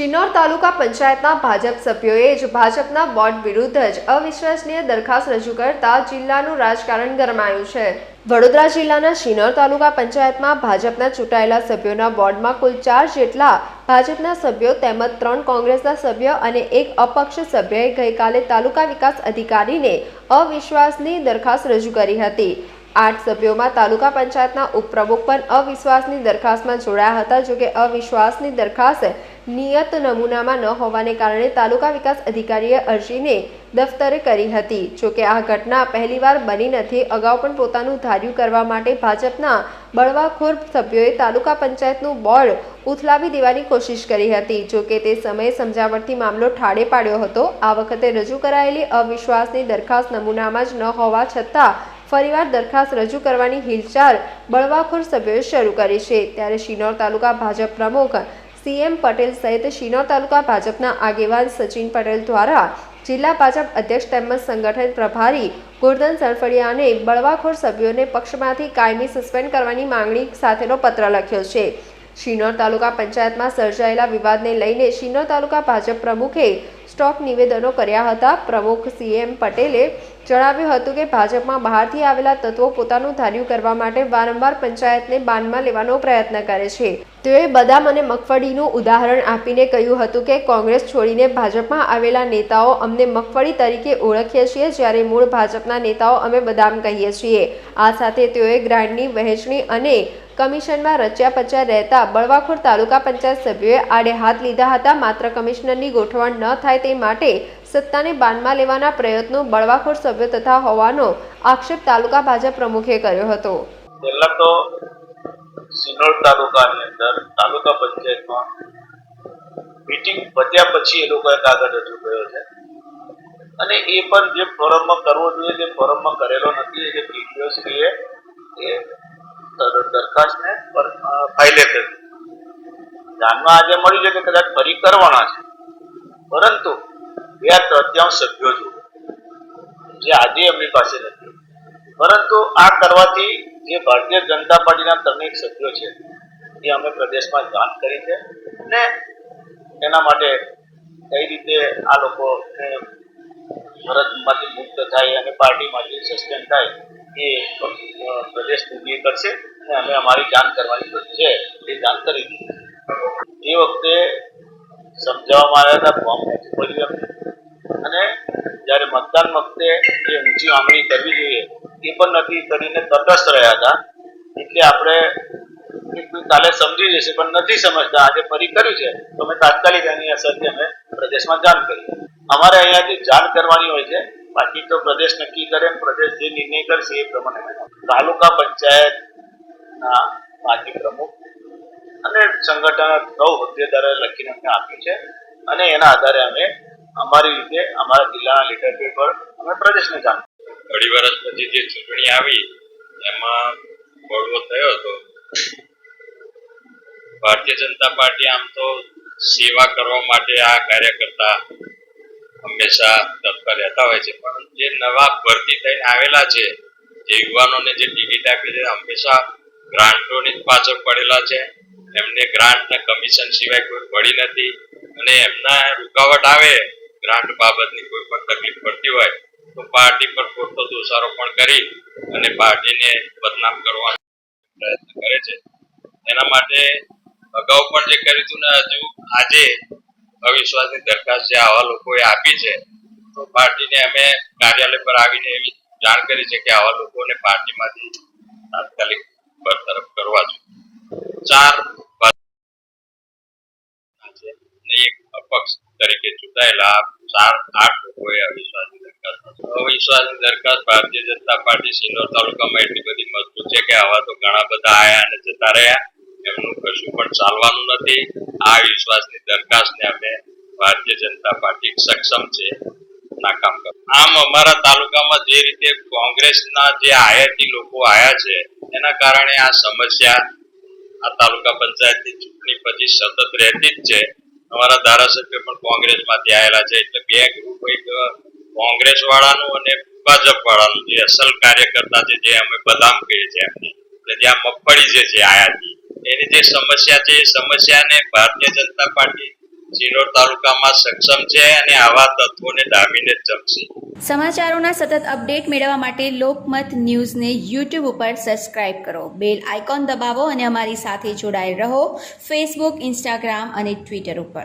શિનોર તાલુકા પંચાયતના ભાજપ સભ્યોએ જ ભાજપના બોર્ડ વિરુદ્ધ જ અવિશ્વસનીય દરખાસ્ત રજૂ કરતા જિલ્લાનું રાજકારણ ગરમાયું છે. વડોદરા જિલ્લાના શિનોર તાલુકા પંચાયતમાં ભાજપના ચૂંટાયેલા સભ્યોના બોર્ડમાં કુલ ચાર જેટલા ભાજપના સભ્યો તેમજ ત્રણ કોંગ્રેસના સભ્ય અને એક અપક્ષ સભ્યએ ગઈકાલે તાલુકા વિકાસ અધિકારીને અવિશ્વાસની દરખાસ્ત રજૂ કરી હતી. આઠ સભ્યોમાં તાલુકા પંચાયતના ઉપપ્રમુખ પણ અવિશ્વાસની દરખાસ્તમાં જોડાયા હતા, જોકે અવિશ્વાસની દરખાસ્ત નિયત નમૂનામાં ન હોવાને કારણે તાલુકા વિકાસ અધિકારીએ અરજીને દફતરે કરી હતી. જોકે આ ઘટના પહેલીવાર બની નથી, અગાઉ પણ પોતાનું ધાર્યું કરવા માટે ભાજપના બળવાખોર સભ્યોએ તાલુકા પંચાયતનું બોર્ડ ઉથલાવી દેવાની કોશિશ કરી હતી. જોકે તે સમયે સમજાવટથી મામલો ઠાડે પાડ્યો હતો. આ વખતે રજૂ કરાયેલી અવિશ્વાસની દરખાસ્ત નમૂનામાં જ ન હોવા છતાં ફરીવાર દરખાસ્ત રજૂ કરવાની હિલચાલ બળવાખોર સભ્યોએ શરૂ કરી છે. ત્યારે શિનોર તાલુકા ભાજપ પ્રમુખ સીએમ પટેલ સહિત શિનોર તાલુકા ભાજપના આગેવાન સચિન પટેલ દ્વારા જિલ્લા ભાજપ અધ્યક્ષ તેમજ સંગઠન પ્રભારી ગોરધન સરફડિયાને બળવાખોર સભ્યોને પક્ષમાંથી કાયમી સસ્પેન્ડ કરવાની માંગણી સાથેનો પત્ર લખ્યો છે. શિનોર તાલુકા પંચાયતમાં સર્જાયેલા વિવાદને લઈને શિનોર તાલુકા ભાજપ પ્રમુખે સ્ટોક નિવેદનો કર્યા હતા. પ્રમુખ સીએમ પટેલે જણાવ્યું હતું કે ભાજપમાં બહારથી આવેલા તત્વો પોતાનું ધાર્યું કરવા માટે વારંવાર પંચાયતને બાનમાં લેવાનો પ્રયત્ન કરે છે. તેઓએ બદામ અને મગફળીનું ઉદાહરણ આપીને કહ્યું હતું કે કોંગ્રેસ છોડીને ભાજપમાં આવેલા નેતાઓ અમને મગફળી તરીકે ઓળખીએ છીએ જ્યારે મૂળ ભાજપના નેતાઓ અમે બદામ કહીએ છીએ. આ સાથે તેઓએ ગ્રાન્ડની વહેંચણી અને કમિશનમાં રચ્યા પચ્યા રહેતા બળવાખોર તાલુકા પંચાયત સભ્યોએ આડે હાથ લીધા હતા. માત્ર કમિશનરની ગોઠવણ ન થાય તે માટે સત્તાને બાનમાં લેવાના પ્રયત્નો બળવાખોર સભ્યો તથા હોવાનો આક્ષેપ તાલુકા ભાજપ પ્રમુખે કર્યો હતો. પહેલા તો સિનોર તાલુકાની અંદર તાલુકા પંચાયતમાં મીટિંગ પત્યા પછી એ લોકોએ કાગળ રજૂ કર્યો છે. અને એ પણ જે ફોરમમાં કરવો જોઈએ તે ફોરમમાં કરેલો નથી એટલે ટીડીઓશ્રીએ એ પરંતુ બે સભ્યો જોઈએ જે આજે એમની પાસે નથી. પરંતુ આ કરવાથી જે ભારતીય જનતા પાર્ટીના ત્રણેક સભ્યો છે, એ અમે પ્રદેશમાં જાણ કરી છે અને એના માટે કઈ રીતે આ લોકો ફરજમાંથી મુક્ત થાય અને પાર્ટીમાંથી સસ્પેન્ડ થાય એ પ્રદેશ મોદીએ કરશે અને અમે અમારી જાણ કરવાની છે, એ જાણ કરી દીધી. એ વખતે સમજાવવામાં આવ્યા હતા ફોર્મ ભર્યું અને જ્યારે મતદાન વખતે જે ઊંચી માંગણી કરવી જોઈએ, એ પણ નથી કરીને તટસ્થ રહ્યા હતા. એટલે આપણે કાલે સમજી જશે, પણ નથી સમજતા. આજે ફરી કર્યું છે. તો અમે તાત્કાલિક એની અસરથી અમે પ્રદેશમાં જાણ કરી. અમારે અહીંયાથી જાણ કરવાની હોય છે બાકી તો પ્રદેશ નક્કી કરે પ્રદેશ જે નિર્ણય કરશે એ પ્રમાણે. તાલુકા પંચાયત ના માજી પ્રમુખ અને સંગઠન નવ હોદ્દેદારોએ લખીને અમને આપ્યું છે. અને એના આધારે અમે અમારી રીતે અમારા જિલ્લાના લીડર પર અમે પ્રદેશને જાણ અઢી વર્ષ પછી જે ચૂંટણી આવી, એમાં બળવો થયો હતો ભારતીય જનતા પાર્ટી આમ તો સેવા કરવા માટે આ કાર્યકર્તા હંમેશા તત્પર રહેતા હોય છે. પણ જે નવા ભરતી થઈને આવેલા છે, જે યુવાનોને જે ટિકિટ આપી છે, હંમેશા ગ્રાન્ટોની જ પાછળ પડેલા છે. એમને ગ્રાન્ટ ને કમિશન સિવાય કોઈ પડી નથી. અને એમના રૂકાવટ આવે, ગ્રાન્ટ બાબતની કોઈ પણ તકલીફ પડતી હોય, તો પાર્ટી પર ખોટો દોષારો પણ કરી અને પાર્ટીને બદનામ કરવાનો પ્રયત્ન કરે છે. એના માટે અગાઉ પણ જે કર્યું હતું ને, હજુ આજે અવિશ્વાસની દરખાસ્ત જે આવા લોકોએ આપી છે, તો પાર્ટીને અમે કાર્યાલય પર આવીને એવી જાણ કરી છે કે આવા લોકોને પાર્ટીમાંથી તાત્કાલિક બરતરફ કરવા જોઈએ. ચાર એક અપક્ષ તરીકે ચૂંટાયેલા ચાર, આઠ લોકોએ અવિશ્વાસની દરખાસ્ત અવિશ્વાસની દરખાસ્ત ભારતીય જનતા પાર્ટી સિનોર તાલુકામાં એટલી બધી મજબૂત છે કે આવા તો ઘણા બધા આયા અને જતા રહ્યા. એમનું કશું પણ ચાલવાનું નથી. આ વિશ્વાસની દરખાસ્તને અમે ભારતીય જનતા પાર્ટી સક્ષમ છે. નાકામ કર. આમ અમારા તાલુકામાં જે રીતે કોંગ્રેસના જે આયાતી લોકો આવ્યા છે, એના કારણે આ સમસ્યા આ તાલુકા પંચાયતની ચૂંટણી પછી સતત રહેતી જ છે. અમારા ધારાસભ્ય પણ કોંગ્રેસમાંથી આવેલા છે, એટલે બે ગ્રુપ એક કોંગ્રેસ વાળાનું અને ભાજપ વાળાનું જે અસલ કાર્યકર્તા છે, જે અમે બદામ કહીએ છીએ એમને. એટલે જ્યાં મગફળી જે છે આયાતી એની જે સમસ્યા છે, એ સમસ્યાને ભારતીય જનતા પાર્ટી સિનોર તાલુકામાં સક્ષમ છે અને આવા તત્વોને ડામીને જમશે. સમાચારોના સતત અપડેટ મેળવવા માટે લોકમત ન્યૂઝને યુટ્યુબ ઉપર સબસ્ક્રાઇબ કરો. બેલ આઇકોન દબાવો અને અમારી સાથે જોડાયેલ રહો. ફેસબુક ઇન્સ્ટાગ્રામ અને ટ્વિટર ઉપર.